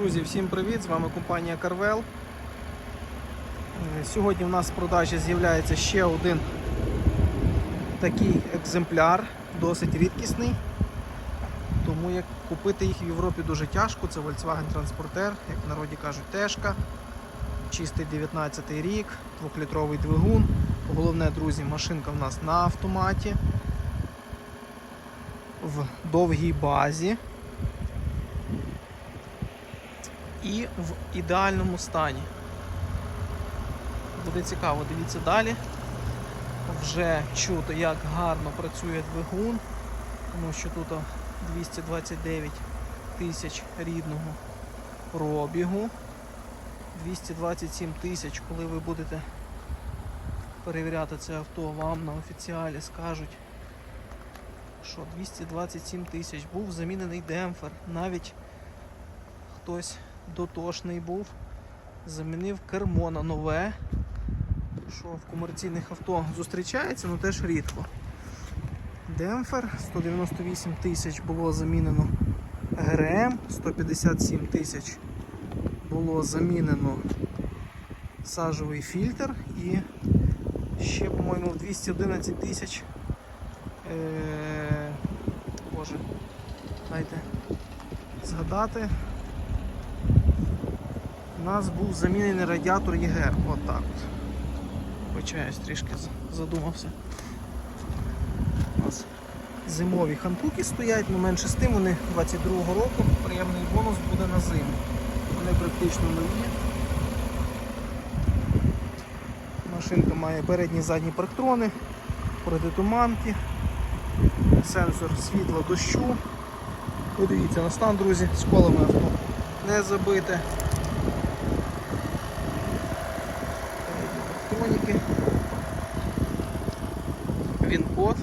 Друзі, всім привіт! З вами компанія Carvel. Е, Сьогодні в нас в продажі з'являється ще один такий екземпляр, досить рідкісний. Тому як купити їх в Європі дуже тяжко. Це Volkswagen Transporter, як в народі кажуть, тежка. Чистий 19 рік, 2-літровий двигун. Головне, друзі, машинка в нас на автоматі. В довгій базі. І в ідеальному стані. Буде цікаво, дивіться далі. Вже чути, як гарно працює двигун, тому що тут 229 тисяч рідного пробігу. 227 тисяч, коли ви будете перевіряти це авто, вам на офіціалі скажуть, що 227 тисяч був замінений демпфер. Навіть хтось дотошний був, замінив кермо на нове, що в комерційних авто зустрічається, але теж рідко. Демпфер 198 тисяч було замінено ГРМ, 157 тисяч було замінено сажовий фільтр і ще, по-моєму, в 211 тисяч. Е... Боже, дайте згадати. У нас був замінений радіатор ЄГР. От так от. Вибачаюсь, трішки задумався. У нас зимові хантуки стоять, але менше з тим вони 22-го року. Приємний бонус буде на зиму. Вони практично нові. Машинка має передні і задні парктрони, протитуманки, сенсор світла дощу. Подивіться на стан, друзі, з колами авто не забите. Електроніки. Він код.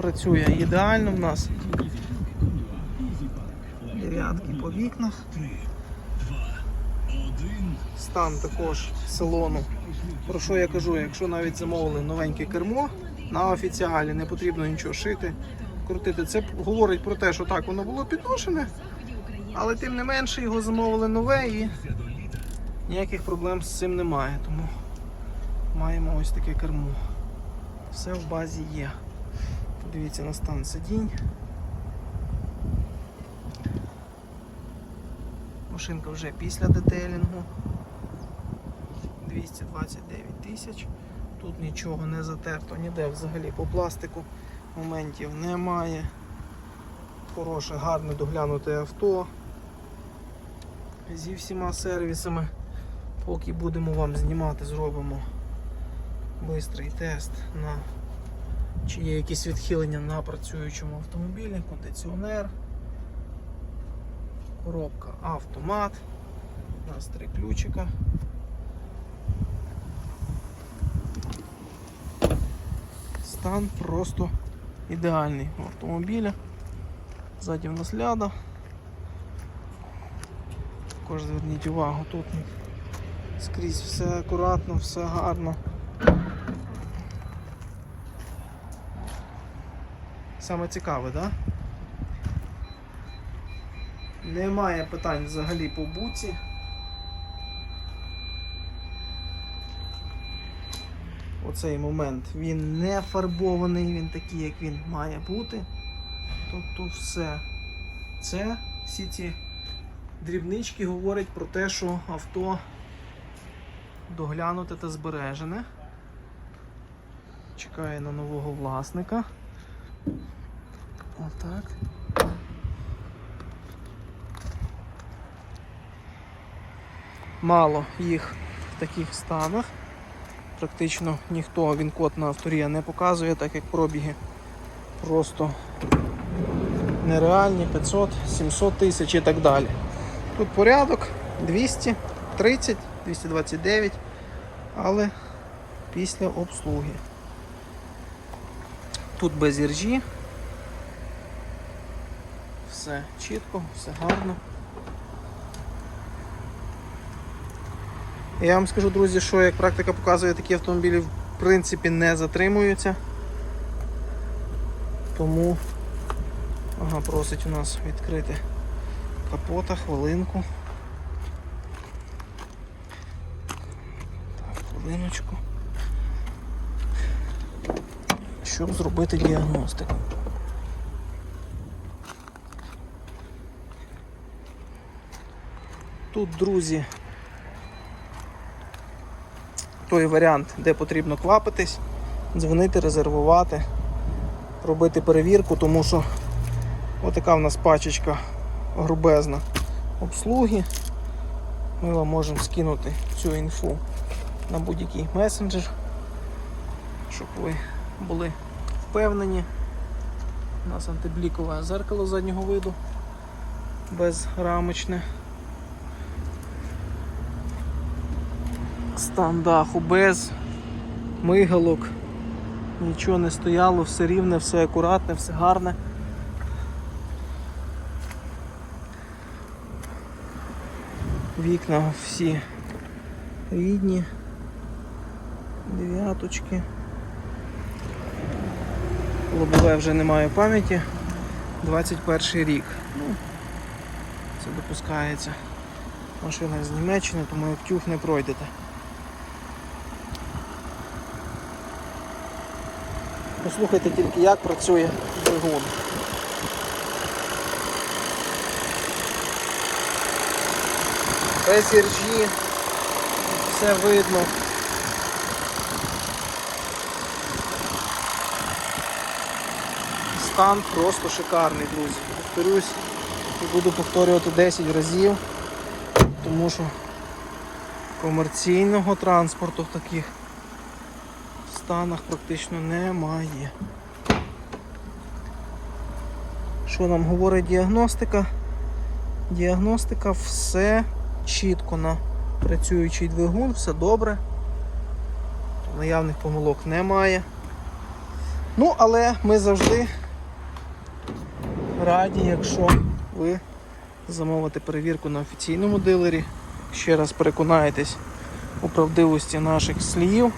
Працює ідеально в нас. Рядки по вікнах. Стан також салону. Про що я кажу, якщо навіть замовили новеньке кермо на офіціалі, не потрібно нічого шити, крутити. Це говорить про те, що так воно було підношене, але тим не менше його замовили нове і ніяких проблем з цим немає. Тому маємо ось таке кермо. Все в базі є. Подивіться на стан сидінь. Машинка вже після детейлінгу. 229 тисяч. Тут нічого не затерто, ніде взагалі по пластику моментів немає. Хороше, гарне доглянуте авто зі всіма сервісами. Поки будемо вам знімати, зробимо швидкий тест на чи є якісь відхилення на працюючому автомобілі, кондиціонер, коробка автомат, у нас три ключика. Стан просто ідеальний автомобіля. Ззаді в нас ляда. Також зверніть увагу, тут скрізь все акуратно, все гарно. Саме цікаве, так? Да? Немає питань взагалі по буці. Оцей момент він не фарбований, він такий, як він має бути. Тобто все. Це всі ці дрібнички говорять про те, що авто доглянуте та збережене. Чекає на нового власника. Отак. Мало їх в таких станах. Практично ніхто він на авторія не показує, так як пробіги просто нереальні 500, 700 тисяч і так далі. Тут порядок 230, 229, але після обслуги. Тут без іржі. Все чітко, все гарно. Я вам скажу, друзі, що як практика показує, такі автомобілі в принципі не затримуються. Тому ага, просить у нас відкрити капота, хвилинку. Так, хвилиночку. Щоб зробити діагностику. Тут, друзі, той варіант, де потрібно квапитись, дзвонити, резервувати, робити перевірку, тому що отака в нас пачечка грубезна обслуги. Ми вам можемо скинути цю інфу на будь-який месенджер, щоб ви були впевнені. У нас антиблікове зеркало заднього виду безрамочне. Стан даху без мигалок, нічого не стояло, все рівне, все акуратне, все гарне. Вікна всі рідні, дев'яточки. Лобове вже немає пам'яті. 21 рік. Ну, це допускається. Машина з Німеччини, тому як тюх не пройдете. Послухайте тільки, як працює двигун. Без іржі, все видно. Стан просто шикарний, друзі. Повторюсь і буду повторювати 10 разів, тому що комерційного транспорту в таких станах практично немає. Що нам говорить діагностика? Діагностика все чітко на працюючий двигун, все добре. Наявних помилок немає. Ну, але ми завжди раді, якщо ви замовите перевірку на офіційному дилері. Ще раз переконаєтесь у правдивості наших слів.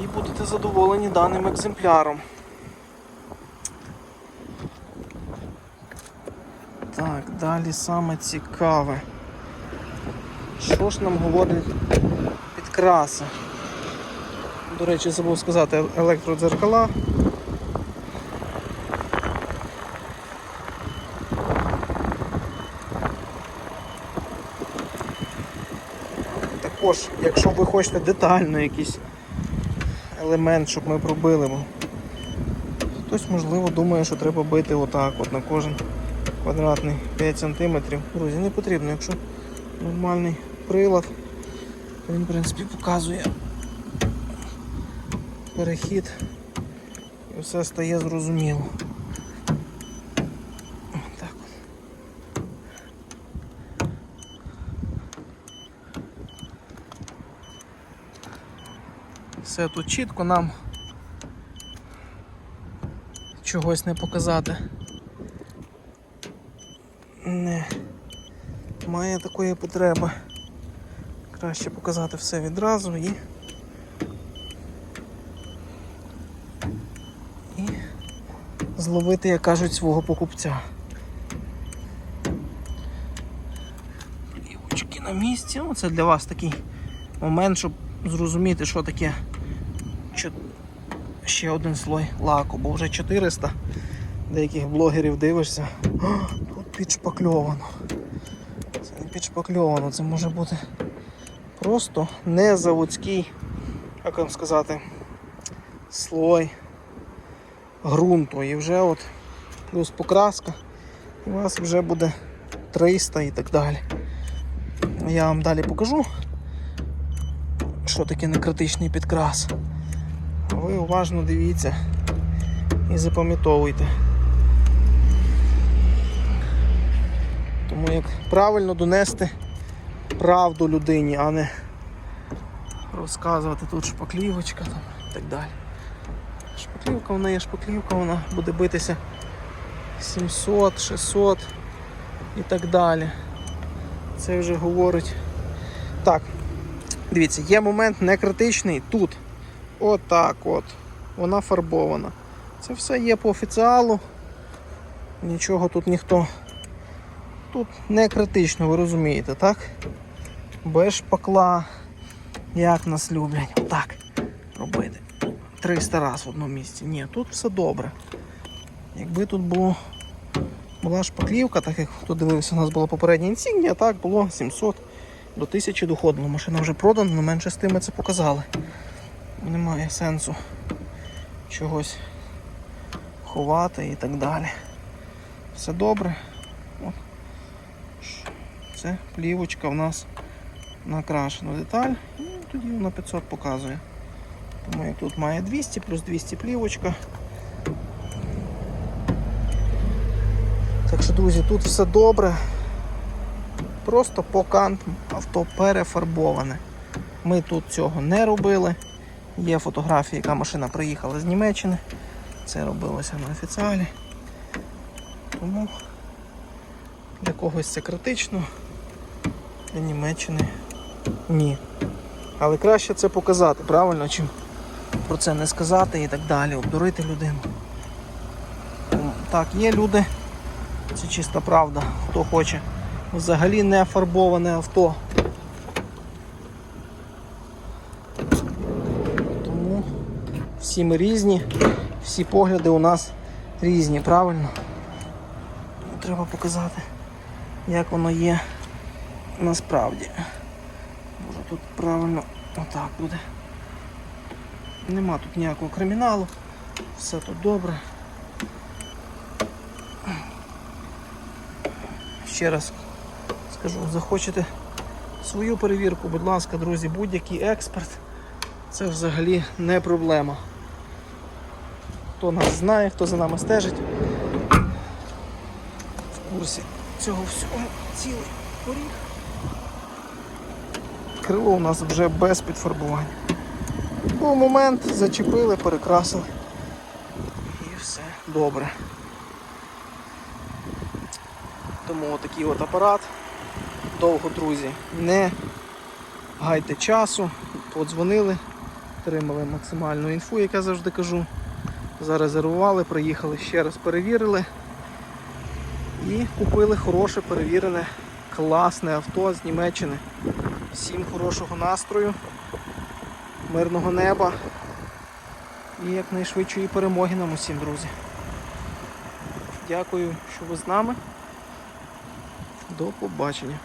І будете задоволені даним екземпляром. Так, далі саме цікаве. Що ж нам говорить підкраси? До речі, забув сказати електродзеркала. Також, якщо ви хочете детально якийсь елемент, щоб ми пробили, хтось можливо думає, що треба бити отак от на кожен квадратний 5 см. Друзі, не потрібно, якщо нормальний прилад, він в принципі показує перехід і все стає зрозуміло. Так. Все тут чітко нам чогось не показати. Не має такої потреби. Краще показати все відразу і і зловити, як кажуть, свого покупця. Плівочки на місці. Ну, це для вас такий момент, щоб зрозуміти, що таке ще один слой лаку, бо вже 400 деяких блогерів дивишся. Підшпакльовано. Це не підшпакльовано, це може бути просто не заводський, як вам сказати, слой ґрунту. І вже от плюс покраска, і у вас вже буде 300 і так далі. Я вам далі покажу, що таке некритичний підкрас. Ви уважно дивіться і запам'ятовуйте. Тому як правильно донести правду людині, а не розказувати тут шпаклівочка там і так далі. Шпаклівка, вона є шпаклівка, вона буде битися 700, 600 і так далі. Це вже говорить. Так, Дивіться, є момент не критичний тут. Отак от. Вона фарбована. Це все є по офіціалу. Нічого тут ніхто. Тут не критично, ви розумієте, так? Без шпакла. Як нас люблять. Отак робити. 300 раз в одному місці. Ні, тут все добре. Якби тут було, була шпаклівка, так як хто дивився, у нас була попередня інсігнія, так було 700 до 1000 доходило. Машина вже продана, але менше з тим це показали. Немає сенсу чогось ховати і так далі. Все добре. От. Це плівочка в нас накрашена деталь. І тоді вона 500 показує. Тому як тут має 200 плюс 200 плівочка. Так що, друзі, тут все добре. Просто по кантам авто перефарбоване. Ми тут цього не робили. Є фотографія, яка машина приїхала з Німеччини. Це робилося на офіціалі. Тому для когось це критично, для Німеччини ні. Але краще це показати, правильно, чим про це не сказати і так далі, обдурити людину. Так, є люди, це чиста правда, хто хоче. Взагалі не фарбоване авто. Тому всі ми різні, всі погляди у нас різні, правильно? Треба показати, як воно є насправді. Може тут правильно отак буде. Нема тут ніякого криміналу, все тут добре. Ще раз скажу, захочете свою перевірку, будь ласка, друзі, будь-який експерт, це взагалі не проблема. Хто нас знає, хто за нами стежить, в курсі цього всього цілий поріг. Крило у нас вже без підфарбування. Був момент, зачепили, перекрасили. І все добре. Тому отакий от апарат. Довго, друзі, не гайте часу, подзвонили, отримали максимальну інфу, як я завжди кажу. Зарезервували, приїхали ще раз перевірили і купили хороше, перевірене, класне авто з Німеччини. Всім хорошого настрою, мирного неба і якнайшвидшої перемоги нам усім, друзі. Дякую, що ви з нами. До побачення.